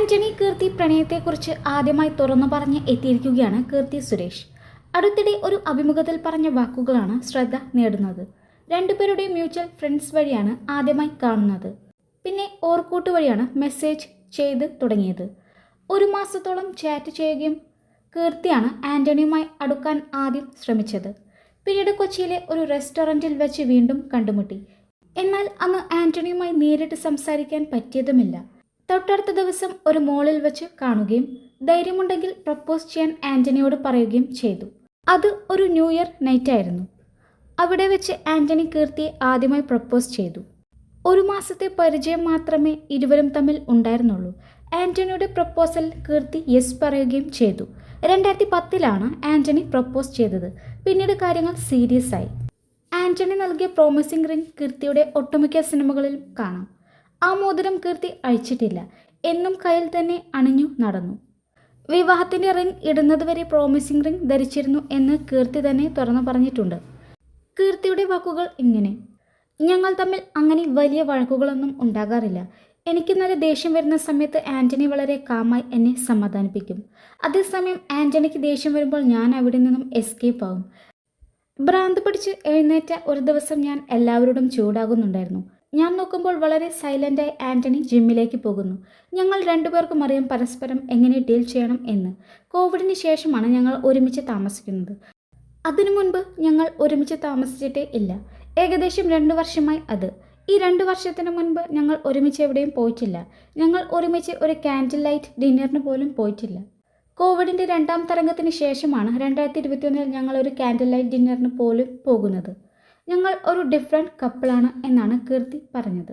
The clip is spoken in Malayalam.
ആന്റണി കീർത്തി പ്രണയത്തെക്കുറിച്ച് ആദ്യമായി തുറന്നു പറഞ്ഞ് എത്തിയിരിക്കുകയാണ് കീർത്തി സുരേഷ്. അടുത്തിടെ ഒരു അഭിമുഖത്തിൽ പറഞ്ഞ വാക്കുകളാണ് ശ്രദ്ധ നേടുന്നത്. രണ്ടുപേരുടെയും മ്യൂച്വൽ ഫ്രണ്ട്സ് വഴിയാണ് ആദ്യമായി കാണുന്നത്. പിന്നെ ഓർക്കൂട്ട് വഴിയാണ് മെസ്സേജ് ചെയ്ത് തുടങ്ങിയത്. ഒരു മാസത്തോളം ചാറ്റ് ചെയ്യുകയും കീർത്തിയാണ് ആന്റണിയുമായി അടുക്കാൻ ആദ്യം ശ്രമിച്ചത്. പിന്നീട് കൊച്ചിയിലെ ഒരു റെസ്റ്റോറന്റിൽ വെച്ച് വീണ്ടും കണ്ടുമുട്ടി. എന്നാൽ അന്ന് ആന്റണിയുമായി നേരിട്ട് സംസാരിക്കാൻ പറ്റിയതുമില്ല. തൊട്ടടുത്ത ദിവസം ഒരു മോളിൽ വെച്ച് കാണുകയും ധൈര്യമുണ്ടെങ്കിൽ പ്രപ്പോസ് ചെയ്യാൻ ആന്റണിയോട് പറയുകയും ചെയ്തു. അത് ഒരു ന്യൂ ഇയർ നൈറ്റ് ആയിരുന്നു. അവിടെ വെച്ച് ആന്റണി കീർത്തിയെ ആദ്യമായി പ്രപ്പോസ് ചെയ്തു. ഒരു മാസത്തെ പരിചയം മാത്രമേ ഇരുവരും തമ്മിൽ ഉണ്ടായിരുന്നുള്ളൂ. ആന്റണിയുടെ പ്രപ്പോസൽ കീർത്തി യെസ് പറയുകയും ചെയ്തു. രണ്ടായിരത്തി പത്തിലാണ് ആന്റണി പ്രപ്പോസ് ചെയ്തത്. പിന്നീട് കാര്യങ്ങൾ സീരിയസ് ആയി. ആന്റണി നൽകിയ പ്രോമിസിംഗ് റിംഗ് കീർത്തിയുടെ ഒട്ടുമിക്ക സിനിമകളിലും കാണാം. ആ മോതിരം കീർത്തി അഴിച്ചിട്ടില്ല. എന്നും കയ്യിൽ തന്നെ അണിഞ്ഞു നടന്നു. വിവാഹത്തിന്റെ റിംഗ് ഇടുന്നതുവരെ പ്രോമിസിംഗ് റിംഗ് ധരിച്ചിരുന്നു എന്ന് കീർത്തി തന്നെ തുറന്നു പറഞ്ഞിട്ടുണ്ട്. കീർത്തിയുടെ വാക്കുകൾ ഇങ്ങനെ. ഞങ്ങൾ തമ്മിൽ അങ്ങനെ വലിയ വഴക്കുകളൊന്നും ഉണ്ടാകാറില്ല. എനിക്ക് നല്ല ദേഷ്യം വരുന്ന സമയത്ത് ആന്റണി വളരെ കാമായി എന്നെ സമാധാനിപ്പിക്കും. അതേസമയം ആന്റണിക്ക് ദേഷ്യം വരുമ്പോൾ ഞാൻ അവിടെ നിന്നും എസ്കേപ്പ് ആകും ഭ്രാന്ത് പിടിച്ച് എഴുന്നേറ്റ ഒരു ദിവസം ഞാൻ എല്ലാവരോടും ചൂടാകുന്നുണ്ടായിരുന്നു. ഞാൻ നോക്കുമ്പോൾ വളരെ സൈലന്റായി ആന്റണി ജിമ്മിലേക്ക് പോകുന്നു. ഞങ്ങൾ രണ്ടുപേർക്കും അറിയാം പരസ്പരം എങ്ങനെ ഡീൽ ചെയ്യണം എന്ന്. കോവിഡിന് ശേഷമാണ് ഞങ്ങൾ ഒരുമിച്ച് താമസിക്കുന്നത്. അതിനു മുൻപ് ഞങ്ങൾ ഒരുമിച്ച് താമസിച്ചിട്ടേ ഇല്ല. ഏകദേശം രണ്ട് വർഷമായി അത്. ഈ രണ്ട് വർഷത്തിന് മുൻപ് ഞങ്ങൾ ഒരുമിച്ച് എവിടെയും പോയിട്ടില്ല. ഞങ്ങൾ ഒരുമിച്ച് ഒരു ക്യാൻഡിൽ ലൈറ്റ് ഡിന്നറിന് പോലും പോയിട്ടില്ല. കോവിഡിന്റെ രണ്ടാം തരംഗത്തിന് ശേഷമാണ് രണ്ടായിരത്തി ഇരുപത്തിയൊന്നിൽ ഞങ്ങൾ ഒരു ക്യാൻഡിൽ ലൈറ്റ് ഡിന്നറിന് പോലും പോകുന്നത്. ഞങ്ങൾ ഒരു ഡിഫറെന്റ് കപ്പിളാണ് എന്നാണ് കീർത്തി പറഞ്ഞത്.